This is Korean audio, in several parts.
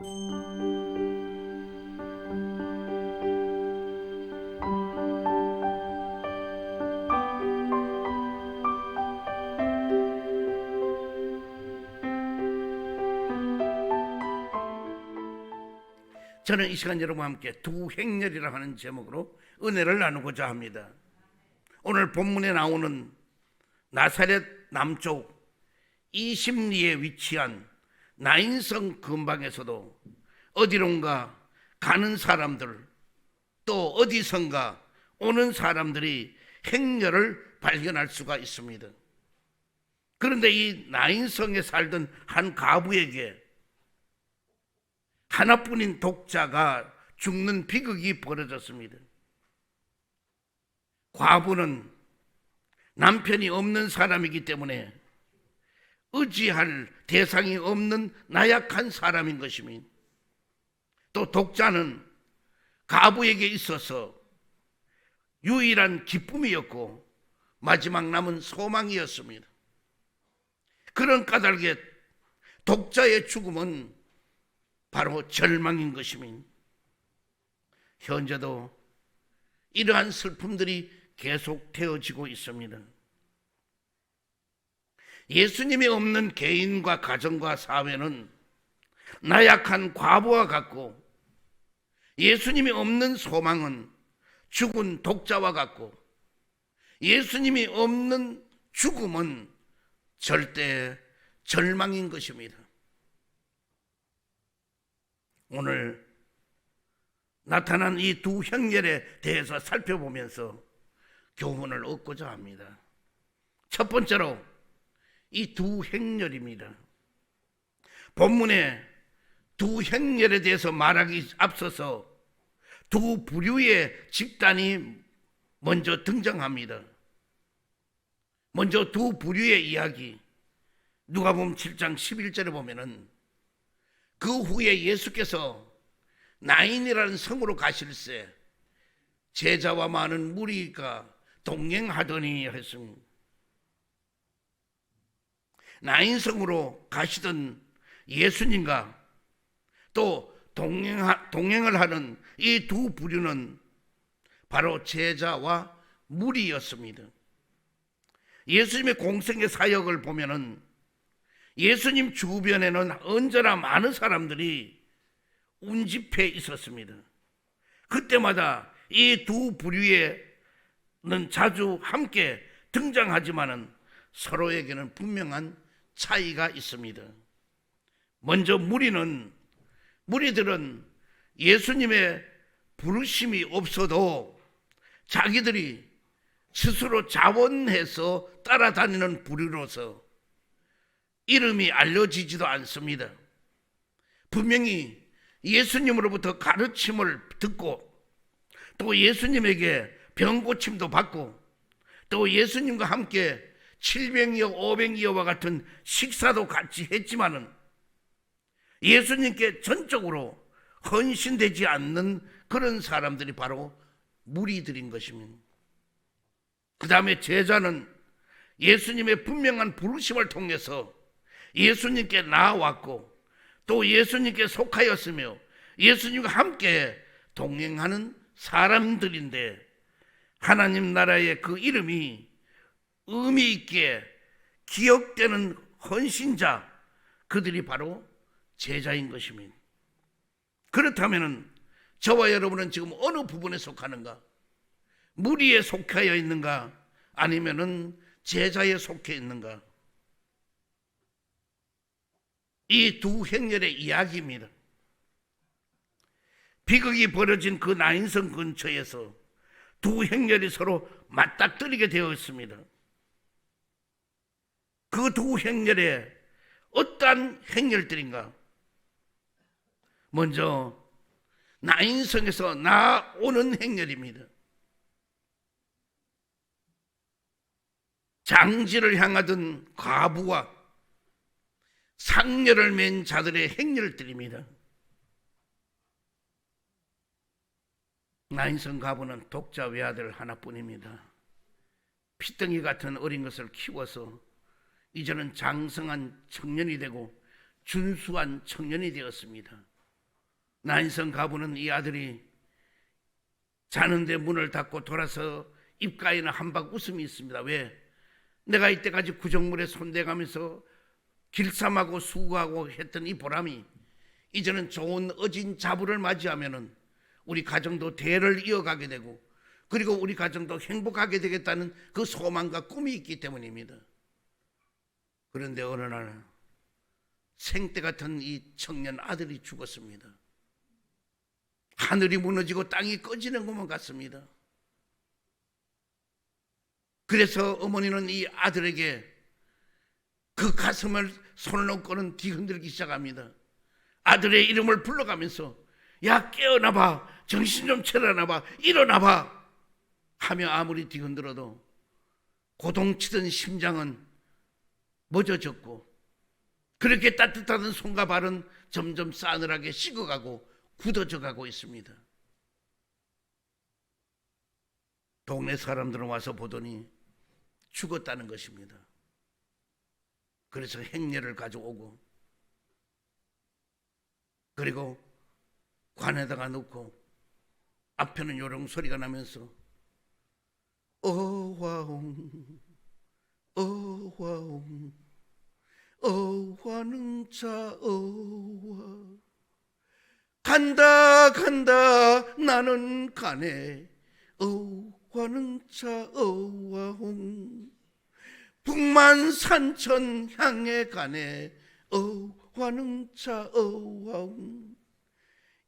저는 이 시간 여러분과 함께 두 행렬이라 하는 제목으로 은혜를 나누고자 합니다. 오늘 본문에 나오는 나사렛 남쪽 이심리에 위치한 나인성 근방에서도 어디론가 가는 사람들 또 어디선가 오는 사람들이 행렬을 발견할 수가 있습니다. 그런데 이 나인성에 살던 한 가부에게 하나뿐인 독자가 죽는 비극이 벌어졌습니다. 과부는 남편이 없는 사람이기 때문에 의지할 대상이 없는 나약한 사람인 것이며 또 독자는 가부에게 있어서 유일한 기쁨이었고 마지막 남은 소망이었습니다. 그런 까닭에 독자의 죽음은 바로 절망인 것이며 현재도 이러한 슬픔들이 계속 되어지고 있습니다. 예수님이 없는 개인과 가정과 사회는 나약한 과부와 같고 예수님이 없는 소망은 죽은 독자와 같고 예수님이 없는 죽음은 절대 절망인 것입니다. 오늘 나타난 이 두 형렬에 대해서 살펴보면서 교훈을 얻고자 합니다. 첫 번째로 이 두 행렬입니다. 본문에 두 행렬에 대해서 말하기 앞서서 두 부류의 집단이 먼저 등장합니다. 먼저 두 부류의 이야기. 누가 보면 7장 11절에 보면은 그 후에 예수께서 나인이라는 성으로 가실새 제자와 많은 무리가 동행하더니 했습니다. 나인성으로 가시던 예수님과 또 동행, 동행 을 하는 이 두 부류는 바로 제자와 무리였습니다. 예수님의 공생의 사역을 보면은 예수님 주변에는 언제나 많은 사람들이 운집해 있었습니다. 그때마다 이 두 부류에는 자주 함께 등장하지만은 서로에게는 분명한 차이가 있습니다. 먼저 무리는 무리들은 예수님의 부르심이 없어도 자기들이 스스로 자원해서 따라다니는 부류로서 이름이 알려지지도 않습니다. 분명히 예수님으로부터 가르침을 듣고 또 예수님에게 병고침도 받고 또 예수님과 함께 700여 500여와 같은 식사도 같이 했지만은 예수님께 전적으로 헌신되지 않는 그런 사람들이 바로 무리들인 것입니다. 그 다음에 제자는 예수님의 분명한 부르심을 통해서 예수님께 나아왔고 또 예수님께 속하였으며 예수님과 함께 동행하는 사람들인데 하나님 나라의 그 이름이 의미 있게 기억되는 헌신자 그들이 바로 제자인 것입니다. 그렇다면 저와 여러분은 지금 어느 부분에 속하는가? 무리에 속하여 있는가? 아니면은 제자에 속해 있는가? 이 두 행렬의 이야기입니다. 비극이 벌어진 그 나인성 근처에서 두 행렬이 서로 맞닥뜨리게 되어 있습니다. 그 두 행렬에 어떠한 행렬들인가? 먼저 나인성에서 나오는 행렬입니다. 장지를 향하던 과부와 상녀를 맨 자들의 행렬들입니다. 나인성 가부는 독자 외아들 하나뿐입니다. 피덩이 같은 어린 것을 키워서 이제는 장성한 청년이 되고 준수한 청년이 되었습니다. 나인성 가부는 이 아들이 자는데 문을 닫고 돌아서 입가에는 한박 웃음이 있습니다. 왜? 내가 이때까지 구정물에 손대가면서 길쌈하고 수고하고 했던 이 보람이 이제는 좋은 어진 자부를 맞이하면은 우리 가정도 대를 이어가게 되고 그리고 우리 가정도 행복하게 되겠다는 그 소망과 꿈이 있기 때문입니다. 그런데 어느 날 생때 같은 이 청년 아들이 죽었습니다. 하늘이 무너지고 땅이 꺼지는 것만 같습니다. 그래서 어머니는 이 아들에게 그 가슴을 손을 놓고는 뒤흔들기 시작합니다. 아들의 이름을 불러가면서 야 깨어나봐 정신 좀 차려나봐 일어나봐 하며 아무리 뒤흔들어도 고동치던 심장은 멎어졌고 그렇게 따뜻하던 손과 발은 점점 싸늘하게 식어가고 굳어져 가고 있습니다. 동네 사람들은 와서 보더니 죽었다는 것입니다. 그래서 행례를 가져오고 그리고 관에다가 넣고 앞에는 요령 소리가 나면서 어화홍 어화홍 어화는 자 어화. 간다 간다 나는 가네 어화는 자 어화홍. 북만 산천 향해 가네. 어화는 자 어화홍.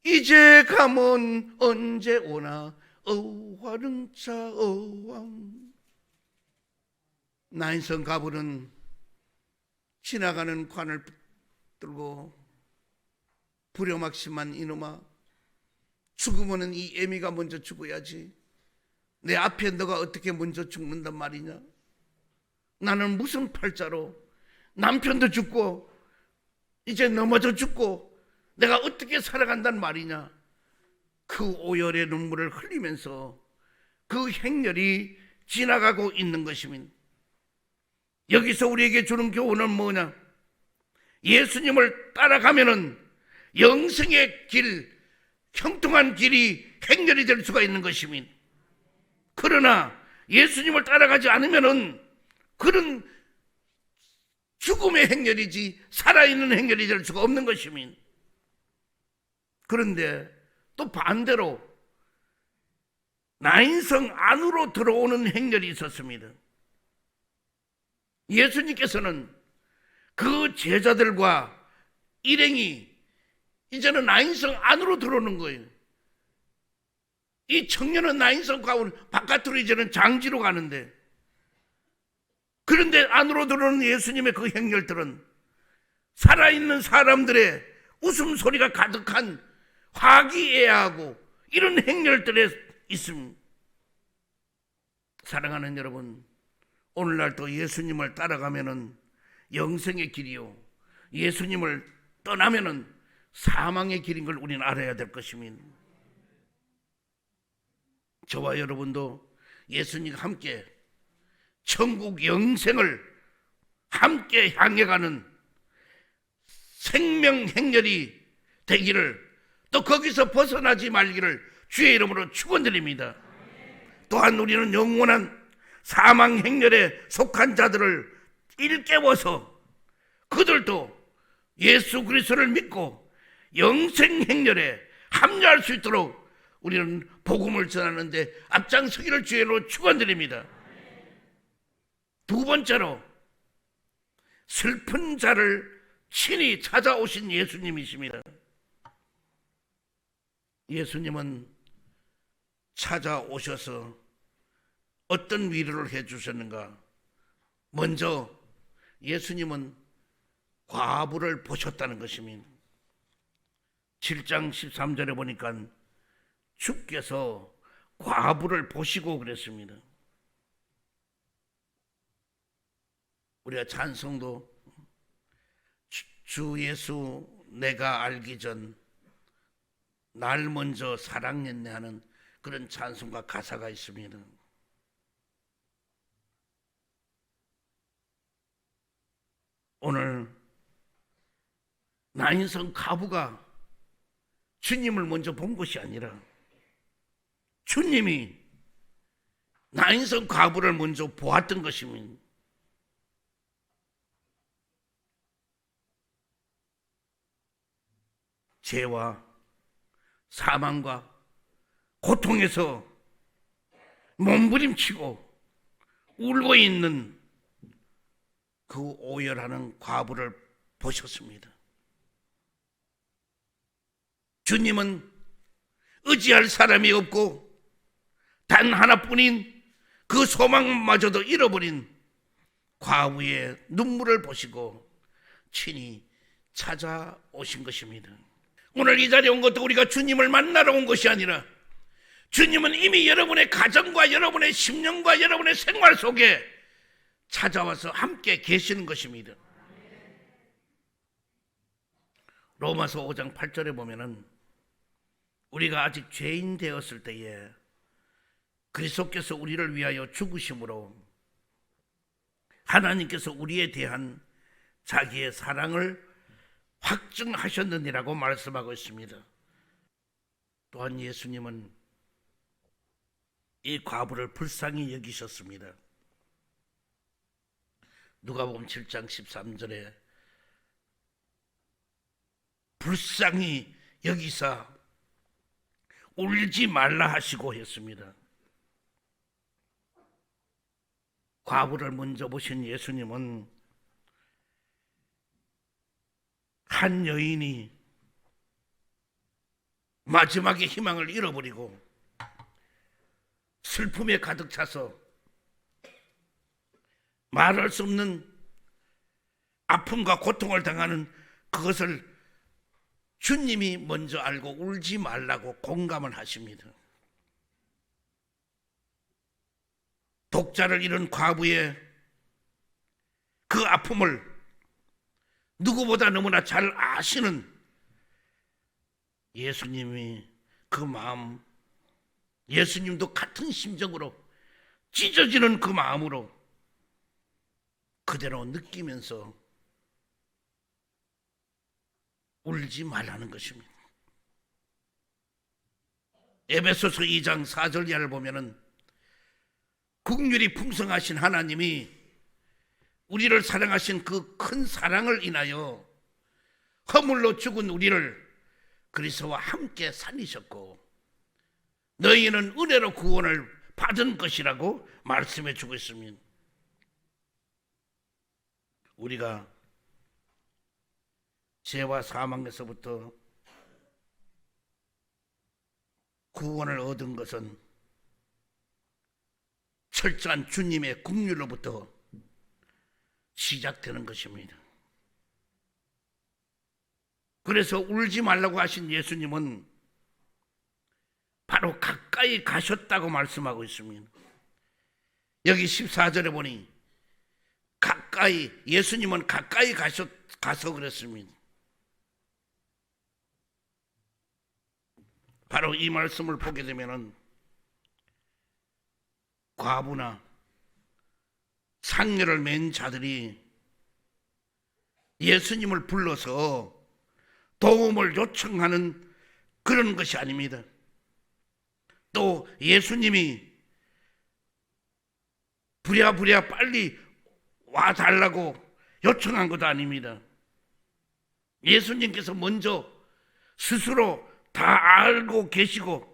이제 가면 언제 오나? 자 어왕 나인성 가불은 지나가는 관을 들고 부려막심한 이놈아 죽으면은 이 애미가 먼저 죽어야지. 내 앞에 너가 어떻게 먼저 죽는단 말이냐? 나는 무슨 팔자로 남편도 죽고 이제 넘어져 죽고 내가 어떻게 살아간단 말이냐? 그 오열의 눈물을 흘리면서 그 행렬이 지나가고 있는 것입니다 여기서 우리에게 주는 교훈은 뭐냐 예수님을 따라가면은 영생의 길, 형통한 길이 행렬이 될 수가 있는 것입니다. 그러나 예수님을 따라가지 않으면은 그런 죽음의 행렬이지 살아있는 행렬이 될 수가 없는 것입니다. 그런데 또 반대로 나인성 안으로 들어오는 행렬이 있었습니다. 예수님께서는 그 제자들과 일행이 이제는 나인성 안으로 들어오는 거예요. 이 청년은 나인성 가운 바깥으로 이제는 장지로 가는데 그런데 안으로 들어오는 예수님의 그 행렬들은 살아있는 사람들의 웃음소리가 가득한 화기애애하고 이런 행렬들에 있습니다. 사랑하는 여러분, 오늘날 또 예수님을 따라가면은 영생의 길이요. 예수님을 떠나면은 사망의 길인 걸 우리는 알아야 될 것입니다. 저와 여러분도 예수님과 함께 천국 영생을 함께 향해 가는 생명 행렬이 되기를 또 거기서 벗어나지 말기를 주의 이름으로 축원드립니다. 또한 우리는 영원한 사망 행렬에 속한 자들을 일깨워서 그들도 예수 그리스도를 믿고 영생 행렬에 합류할 수 있도록 우리는 복음을 전하는데 앞장서기를 주의로 축원드립니다. 두 번째로 슬픈 자를 친히 찾아오신 예수님이십니다. 예수님은 찾아오셔서 어떤 위로를 해 주셨는가? 먼저 예수님은 과부를 보셨다는 것입니다. 7장 13절에 보니까 주께서 과부를 보시고 그랬습니다. 우리가 찬송도 주 예수 내가 알기 전 날 먼저 사랑했네 하는 그런 찬송과 가사가 있습니다. 오늘 나인성 가부가 주님을 먼저 본 것이 아니라 주님이 나인성 과부를 먼저 보았던 것입니다. 죄와 사망과 고통에서 몸부림치고 울고 있는 그 오열하는 과부를 보셨습니다. 주님은 의지할 사람이 없고 단 하나뿐인 그 소망마저도 잃어버린 과부의 눈물을 보시고 친히 찾아오신 것입니다. 오늘 이 자리에 온 것도 우리가 주님을 만나러 온 것이 아니라 주님은 이미 여러분의 가정과 여러분의 심령과 여러분의 생활 속에 찾아와서 함께 계시는 것입니다. 로마서 5장 8절에 보면은 우리가 아직 죄인 되었을 때에 그리스도께서 우리를 위하여 죽으심으로 하나님께서 우리에 대한 자기의 사랑을 확증하셨느니라고 말씀하고 있습니다. 또한 예수님은 이 과부를 불쌍히 여기셨습니다. 누가복음 7장 13절에 불쌍히 여기사 울지 말라 하시고 했습니다. 과부를 먼저 보신 예수님은 한 여인이 마지막에 희망을 잃어버리고 슬픔에 가득 차서 말할 수 없는 아픔과 고통을 당하는 그것을 주님이 먼저 알고 울지 말라고 공감을 하십니다. 독자를 잃은 과부의 그 아픔을 누구보다 너무나 잘 아시는 예수님이 그 마음, 예수님도 같은 심정으로 찢어지는 그 마음으로 그대로 느끼면서 울지 말라는 것입니다. 에베소서 2장 4절 이하를 보면은 국률이 풍성하신 하나님이 우리를 사랑하신 그 큰 사랑을 인하여 허물로 죽은 우리를 그리스도와 함께 살리셨고 너희는 은혜로 구원을 받은 것이라고 말씀해 주고 있습니다. 우리가 죄와 사망에서부터 구원을 얻은 것은 철저한 주님의 국률로부터 시작되는 것입니다. 그래서 울지 말라고 하신 예수님은 바로 가까이 가셨다고 말씀하고 있습니다. 여기 14절에 보니 가까이 예수님은 가까이 가셨 가서 그랬습니다. 바로 이 말씀을 보게 되면은 과부나 상녀를 맨 자들이 예수님을 불러서 도움을 요청하는 그런 것이 아닙니다. 또 예수님이 부랴부랴 빨리 와 달라고 요청한 것도 아닙니다. 예수님께서 먼저 스스로 다 알고 계시고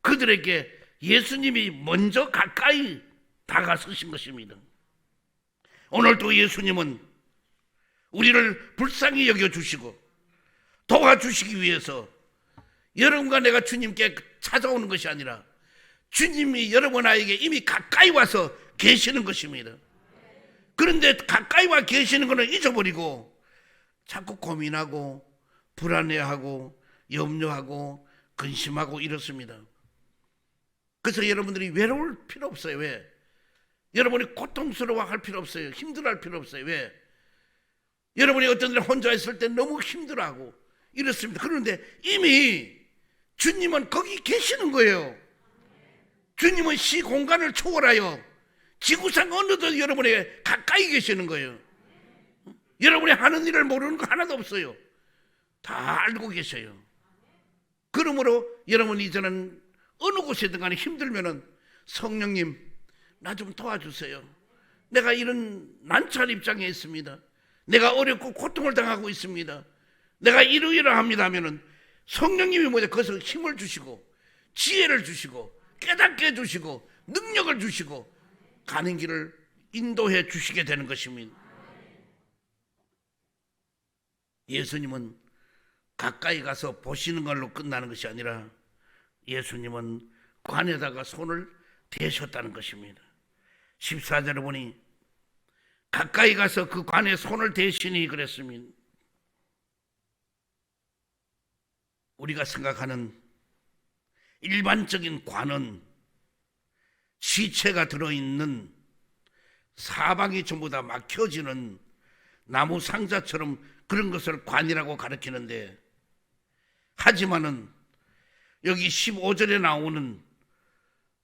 그들에게 예수님이 먼저 가까이 다가서신 것입니다. 오늘도 예수님은 우리를 불쌍히 여겨주시고 도와주시기 위해서 여러분과 내가 주님께 찾아오는 것이 아니라 주님이 여러분 아에게 이미 가까이 와서 계시는 것입니다. 그런데 가까이 와 계시는 것은 잊어버리고 자꾸 고민하고 불안해하고 염려하고 근심하고 이렇습니다. 그래서 여러분들이 외로울 필요 없어요. 왜? 여러분이 고통스러워할 필요 없어요. 힘들어할 필요 없어요. 왜? 여러분이 어떤 일 혼자 있을 때 너무 힘들어하고 이렇습니다. 그런데 이미 주님은 거기 계시는 거예요. 주님은 시 공간을 초월하여 지구상 어느덧 여러분에게 가까이 계시는 거예요. 여러분이 하는 일을 모르는 거 하나도 없어요. 다 알고 계셔요. 그러므로 여러분 이제는 어느 곳에든 간에 힘들면은 성령님 나 좀 도와주세요. 내가 이런 난처한 입장에 있습니다. 내가 어렵고 고통을 당하고 있습니다. 내가 이러이러합니다 하면은 성령님이 뭐냐 그것을 힘을 주시고 지혜를 주시고 깨닫게 해주시고 능력을 주시고 가는 길을 인도해 주시게 되는 것입니다. 예수님은 가까이 가서 보시는 걸로 끝나는 것이 아니라 예수님은 관에다가 손을 대셨다는 것입니다. 14절에 보니 가까이 가서 그 관에 손을 대시니 그랬습니다. 우리가 생각하는 일반적인 관은 시체가 들어있는 사방이 전부 다 막혀지는 나무 상자처럼 그런 것을 관이라고 가리키는데 하지만은 여기 15절에 나오는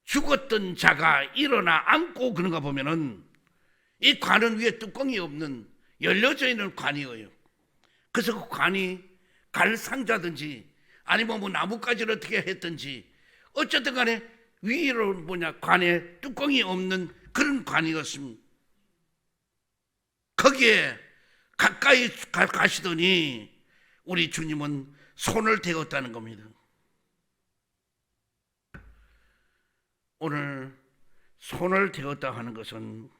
죽었던 자가 일어나 앉고 그런가 보면은 이 관은 위에 뚜껑이 없는 열려져 있는 관이에요. 그래서 그 관이 갈 상자든지 아니면 뭐 나뭇가지를 어떻게 했든지 어쨌든 간에 위로 뭐냐 관에 뚜껑이 없는 그런 관이었습니다. 거기에 가까이 가- 가시더니 우리 주님은 손을 대었다는 겁니다. 오늘 손을 대었다 하는 것은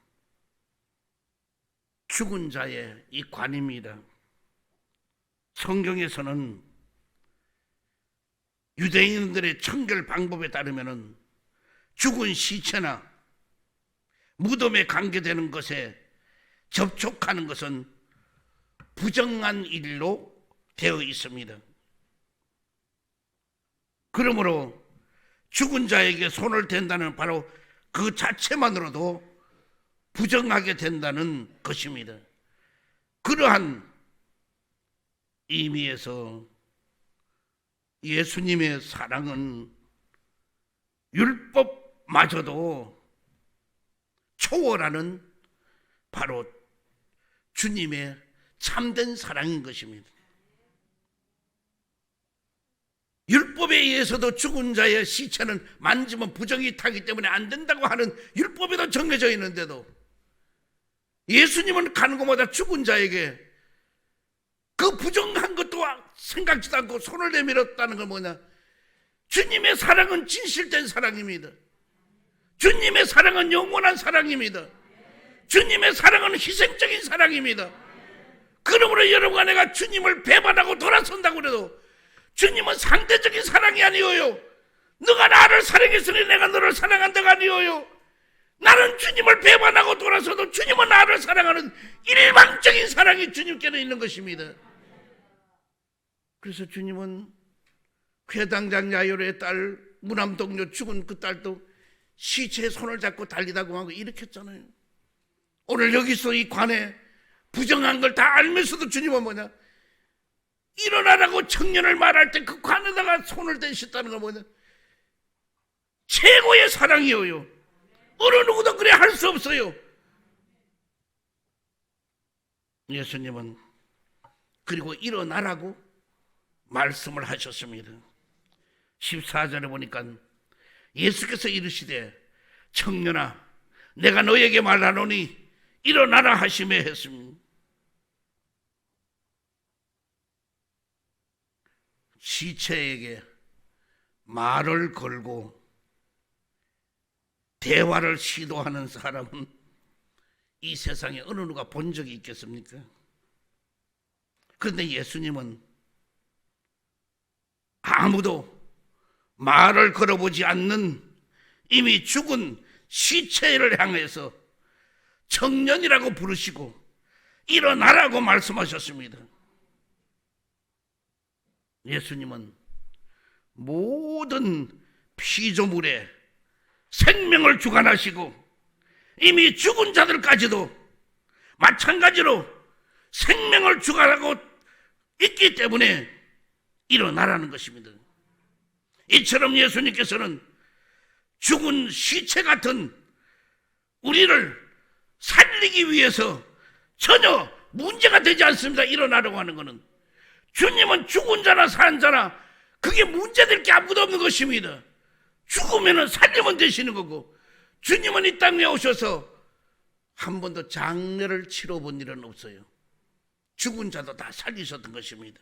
죽은 자의 이 관입니다. 성경에서는 유대인들의 청결 방법에 따르면은 죽은 시체나 무덤에 관계되는 것에 접촉하는 것은 부정한 일로 되어 있습니다. 그러므로 죽은 자에게 손을 댄다는 바로 그 자체만으로도 부정하게 된다는 것입니다. 그러한 의미에서 예수님의 사랑은 율법 마저도 초월하는 바로 주님의 참된 사랑인 것입니다. 율법에 의해서도 죽은 자의 시체는 만지면 부정이 타기 때문에 안 된다고 하는 율법에도 정해져 있는데도 예수님은 가는 곳마다 죽은 자에게 그 부정한 것도 생각지도 않고 손을 내밀었다는 건 뭐냐? 주님의 사랑은 진실된 사랑입니다. 주님의 사랑은 영원한 사랑입니다. 주님의 사랑은 희생적인 사랑입니다. 그러므로 여러분과 내가 주님을 배반하고 돌아선다고 그래도 주님은 상대적인 사랑이 아니에요. 너가 나를 사랑했으니 내가 너를 사랑한다가 아니에요. 나는 주님을 배반하고 돌아서도 주님은 나를 사랑하는 일방적인 사랑이 주님께는 있는 것입니다. 그래서 주님은 회당장 야요의 딸 무남동료 죽은 그 딸도 시체에 손을 잡고 달리다고 하고 일으켰잖아요. 오늘 여기서 이 관에 부정한 걸 다 알면서도 주님은 뭐냐? 일어나라고 청년을 말할 때 그 관에다가 손을 대셨다는 건 뭐냐? 최고의 사랑이에요. 어느 누구도 그래 할 수 없어요. 예수님은 그리고 일어나라고 말씀을 하셨습니다. 14절에 보니까 예수께서 이르시되 청년아 내가 너에게 말하노니 일어나라 하심에 했습니다. 시체에게 말을 걸고 대화를 시도하는 사람은 이 세상에 어느 누가 본 적이 있겠습니까? 그런데 예수님은 아무도 말을 걸어보지 않는 이미 죽은 시체를 향해서 청년이라고 부르시고 일어나라고 말씀하셨습니다. 예수님은 모든 피조물에 생명을 주관하시고 이미 죽은 자들까지도 마찬가지로 생명을 주관하고 있기 때문에 일어나라는 것입니다. 이처럼 예수님께서는 죽은 시체 같은 우리를 살리기 위해서 전혀 문제가 되지 않습니다. 일어나려고 하는 것은 주님은 죽은 자나 산 자나 그게 문제될 게 아무도 없는 것입니다. 죽으면 살리면 되시는 거고 주님은 이 땅에 오셔서 한 번도 장례를 치러 본 일은 없어요. 죽은 자도 다 살리셨던 것입니다.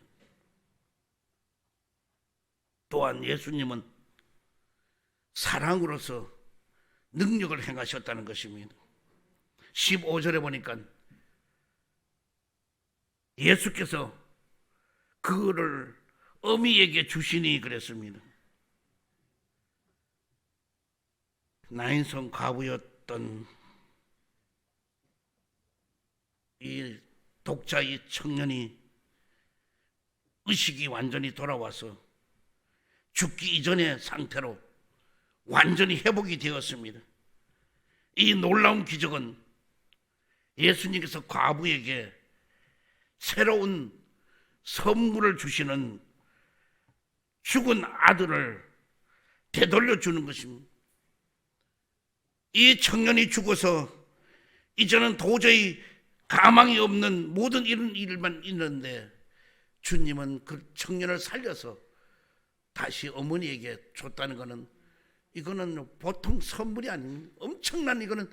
또한 예수님은 사랑으로서 능력을 행하셨다는 것입니다. 15절에 보니까 예수께서 그거를 어미에게 주시니 그랬습니다. 나인성 과부였던 이 독자 이 청년이 의식이 완전히 돌아와서 죽기 이전의 상태로 완전히 회복이 되었습니다. 이 놀라운 기적은 예수님께서 과부에게 새로운 선물을 주시는 죽은 아들을 되돌려 주는 것입니다. 이 청년이 죽어서 이제는 도저히 가망이 없는 모든 이런 일만 있는데 주님은 그 청년을 살려서 다시 어머니에게 줬다는 것은 이거는 보통 선물이 아닌 엄청난 이거는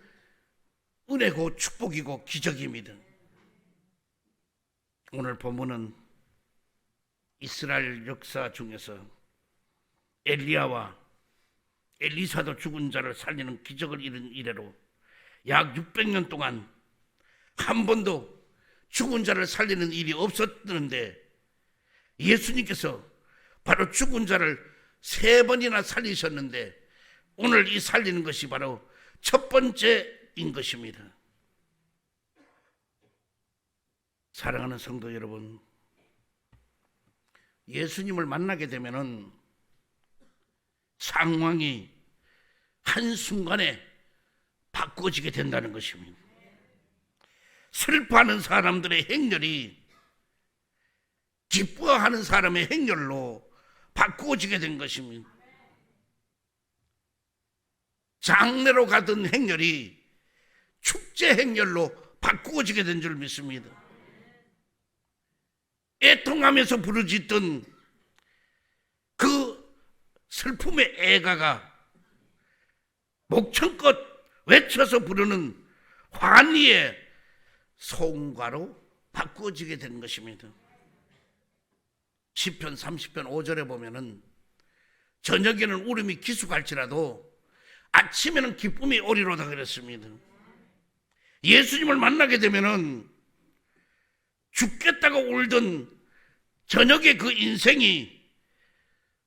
은혜고 축복이고 기적입니다. 오늘 본문은 이스라엘 역사 중에서 엘리야와 엘리사도 죽은 자를 살리는 기적을 이룬 이래로 약 600년 동안 한 번도 죽은 자를 살리는 일이 없었는데 예수님께서 바로 죽은 자를 세 번이나 살리셨는데 오늘 이 살리는 것이 바로 첫 번째인 것입니다. 사랑하는 성도 여러분, 예수님을 만나게 되면은 상황이 한순간에 바꿔지게 된다는 것입니다. 슬퍼하는 사람들의 행렬이 기뻐하는 사람의 행렬로 바꾸어지게 된 것입니다. 장례로 가던 행렬이 축제 행렬로 바꾸어지게 된 줄 믿습니다. 애통하면서 부르짖던 그 슬픔의 애가가 목청껏 외쳐서 부르는 환희의 소음가로 바꾸어지게 된 것입니다. 10편 30편 5절에 보면은 저녁에는 울음이 기숙할지라도 아침에는 기쁨이 오리로다 그랬습니다. 예수님을 만나게 되면은 죽겠다고 울던 저녁에 그 인생이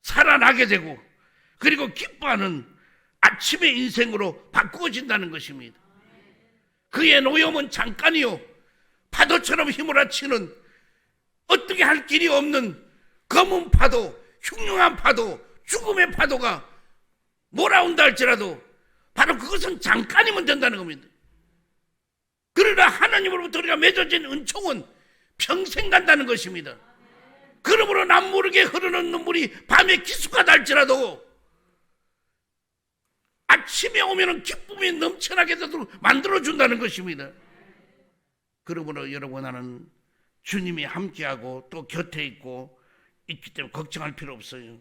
살아나게 되고 그리고 기뻐하는 아침의 인생으로 바꾸어진다는 것입니다. 그의 노염은 잠깐이요. 파도처럼 휘몰아치는 어떻게 할 길이 없는 검은 파도, 흉흉한 파도, 죽음의 파도가 몰아온다 할지라도 바로 그것은 잠깐이면 된다는 겁니다. 그러나 하나님으로부터 우리가 맺어진 은총은 평생 간다는 것입니다. 그러므로 남 모르게 흐르는 눈물이 밤에 기수가 날지라도 아침에 오면 기쁨이 넘쳐나게 되도록 만들어준다는 것입니다. 그러므로 여러분 나는 주님이 함께하고 또 곁에 있고 있기 때문에 걱정할 필요 없어요.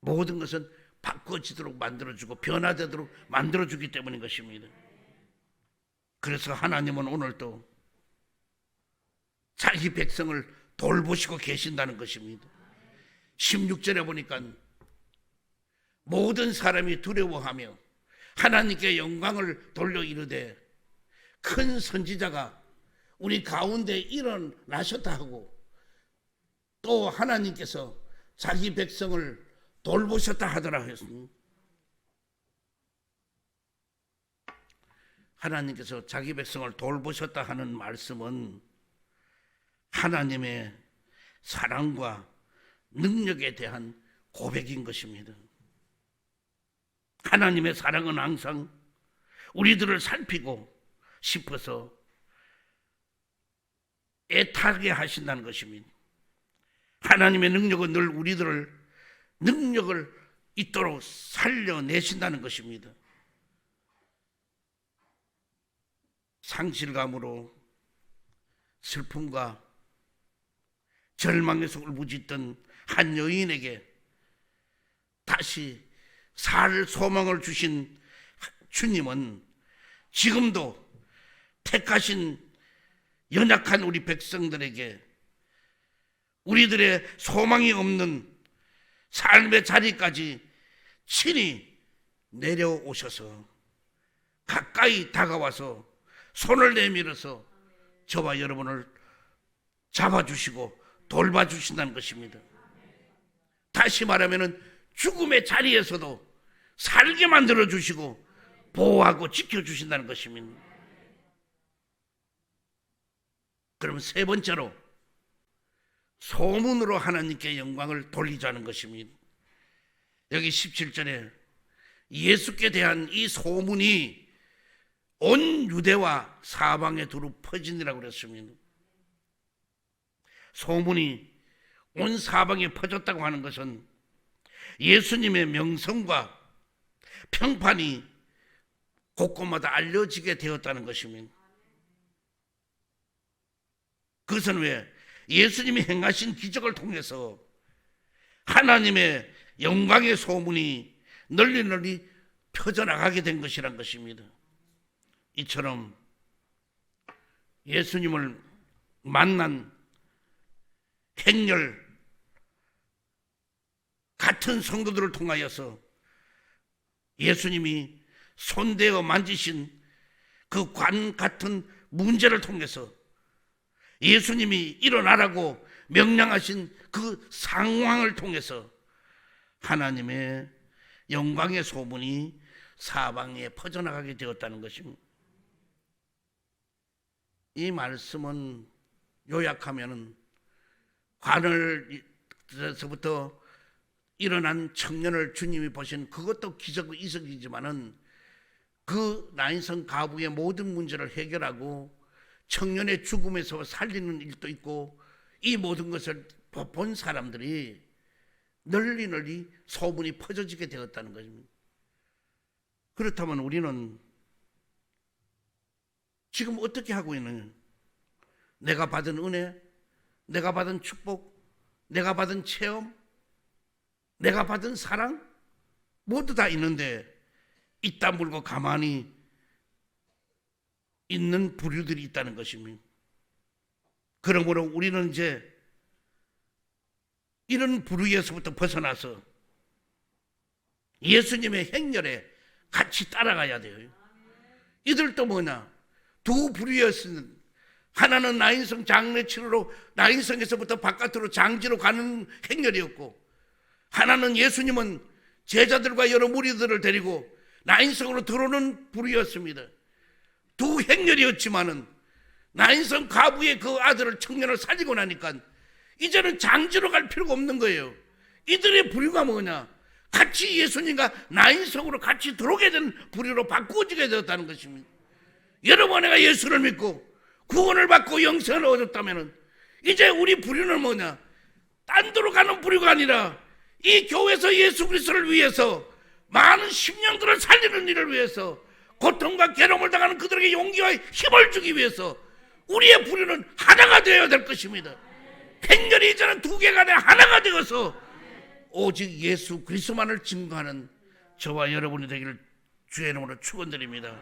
모든 것은 바꿔지도록 만들어주고 변화되도록 만들어주기 때문인 것입니다. 그래서 하나님은 오늘도 자기 백성을 돌보시고 계신다는 것입니다. 16절에 보니까 모든 사람이 두려워하며 하나님께 영광을 돌려 이르되 큰 선지자가 우리 가운데 일어나셨다 하고 또 하나님께서 자기 백성을 돌보셨다 하더라. 하나님께서 자기 백성을 돌보셨다 하는 말씀은 하나님의 사랑과 능력에 대한 고백인 것입니다. 하나님의 사랑은 항상 우리들을 살피고 싶어서 애타게 하신다는 것입니다. 하나님의 능력은 늘 우리들을 능력을 있도록 살려내신다는 것입니다. 상실감으로 슬픔과 절망에서 울부짖던 한 여인에게 다시 살 소망을 주신 주님은 지금도 택하신 연약한 우리 백성들에게 우리들의 소망이 없는 삶의 자리까지 친히 내려오셔서 가까이 다가와서 손을 내밀어서 저와 여러분을 잡아주시고 돌봐주신다는 것입니다. 다시 말하면 죽음의 자리에서도 살게 만들어 주시고 보호하고 지켜 주신다는 것입니다. 그럼 세 번째로 소문으로 하나님께 영광을 돌리자는 것입니다. 여기 17절에 예수께 대한 이 소문이 온 유대와 사방에 두루 퍼지니라고 그랬습니다. 소문이 온 사방에 퍼졌다고 하는 것은 예수님의 명성과 평판이 곳곳마다 알려지게 되었다는 것입니다. 그것은 왜 예수님이 행하신 기적을 통해서 하나님의 영광의 소문이 널리 널리 퍼져나가게 된 것이란 것입니다. 이처럼 예수님을 만난 행렬 같은 성도들을 통하여서 예수님이 손대어 만지신 그 관 같은 문제를 통해서 예수님이 일어나라고 명령하신 그 상황을 통해서 하나님의 영광의 소문이 사방에 퍼져나가게 되었다는 것입니다. 이 말씀은 요약하면은 관을에서부터 일어난 청년을 주님이 보신 그것도 기적 이석이지만은 그 나인성 가부의 모든 문제를 해결하고 청년의 죽음에서 살리는 일도 있고 이 모든 것을 본 사람들이 널리 널리 소문이 퍼져지게 되었다는 것입니다. 그렇다면 우리는 지금 어떻게 하고 있느냐? 내가 받은 은혜, 내가 받은 축복, 내가 받은 체험, 내가 받은 사랑 모두 다 있는데 이따 물고 가만히 있는 부류들이 있다는 것입니다. 그러므로 우리는 이제 이런 부류에서부터 벗어나서 예수님의 행렬에 같이 따라가야 돼요. 이들도 뭐냐? 두 부류였으면 하나는 나인성 장례치로 나인성에서부터 바깥으로 장지로 가는 행렬이었고 하나는 예수님은 제자들과 여러 무리들을 데리고 나인성으로 들어오는 부류였습니다. 두 행렬이었지만은 나인성 가부의 그 아들을 청년을 살리고 나니까 이제는 장지로 갈 필요가 없는 거예요. 이들의 부류가 뭐냐? 같이 예수님과 나인성으로 같이 들어오게 된 부류로 바꾸어지게 되었다는 것입니다. 여러분 내가 예수를 믿고 구원을 받고 영생을 얻었다면 이제 우리 부류는 뭐냐? 딴 데로 가는 부류가 아니라 이 교회에서 예수 그리스도를 위해서 많은 심령들을 살리는 일을 위해서 고통과 괴로움을 당하는 그들에게 용기와 힘을 주기 위해서 우리의 부류는 하나가 되어야 될 것입니다. 행렬이 이제는 두 개가 아니라 하나가 되어서 오직 예수 그리스도만을 증거하는 저와 여러분이 되기를 주의 이름으로 축원드립니다.